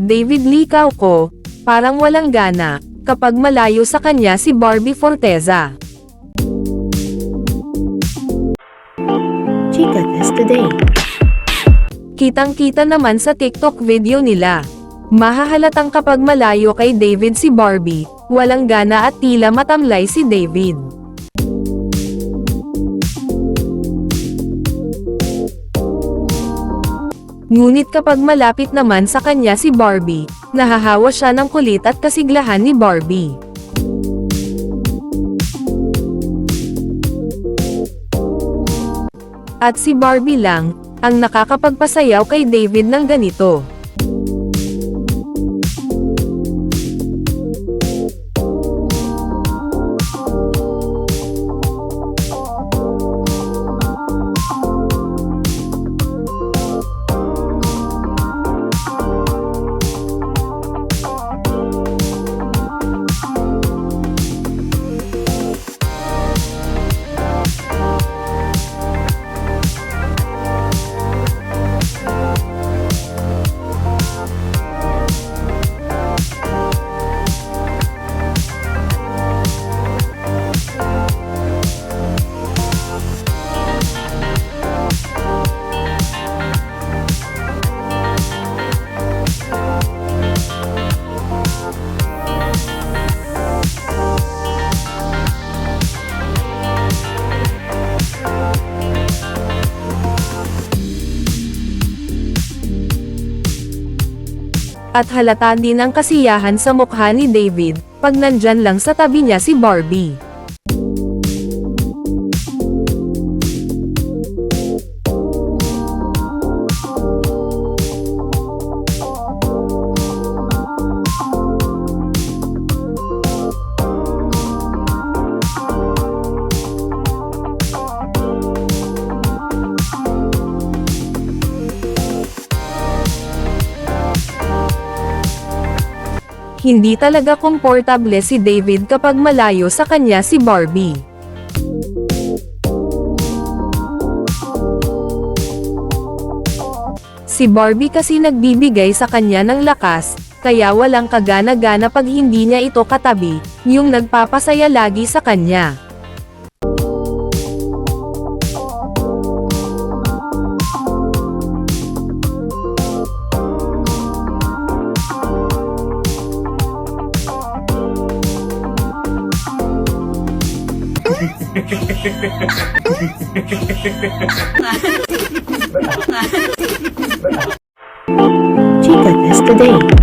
David Lee ko, parang walang gana, kapag malayo sa kanya si Barbie Forteza. Chica Test Today. Kitang-kita naman sa TikTok video nila. Mahahalatang kapag malayo kay David si Barbie, walang gana at tila matamlay si David. Ngunit kapag malapit naman sa kanya si Barbie, nahahawa siya ng kulit at kasiglahan ni Barbie. At si Barbie lang, ang nakakapagpasayaw kay David ng ganito. At halata din ang kasiyahan sa mukha ni David, pag nandyan lang sa tabi niya si Barbie. Hindi talaga komportable si David kapag malayo sa kanya si Barbie. Si Barbie kasi nagbibigay sa kanya ng lakas, kaya walang kagana-gana pag hindi niya ito katabi, yung nagpapasaya lagi sa kanya. Chica Test Today.